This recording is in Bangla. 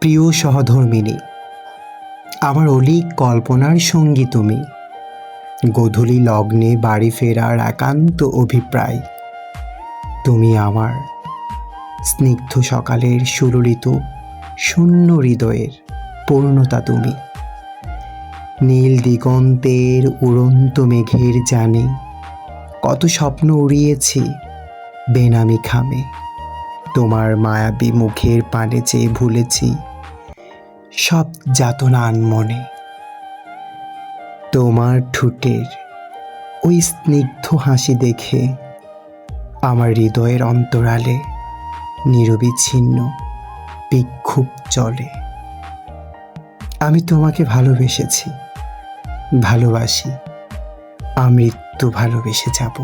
প্রিয় সহধর্মিনী, আমার অলিক কল্পনার সঙ্গী তুমি। গোধূলি লগ্নে বাড়ি ফেরার একান্ত অভিপ্রায়। তুমি আমার স্নিগ্ধ সকালের সুললিত শূন্য হৃদয়ের পূর্ণতা তুমি। নীল দিগন্তের উড়ন্ত মেঘের জানে কত স্বপ্ন উড়িয়েছি বেনামি খামে। তোমার মায়াবী মুখের পানে চেয়ে ভুলেছি সব যাতনান মনে। তোমার ঠোঁটের ওই স্নিগ্ধ হাসি দেখে আমার হৃদয়ের অন্তরালে নিরবিচ্ছিন্ন বিক্ষোভ চলে। আমি তোমাকে ভালোবেসেছি, ভালোবাসি, আমৃত্যু ভালোবেসে যাব।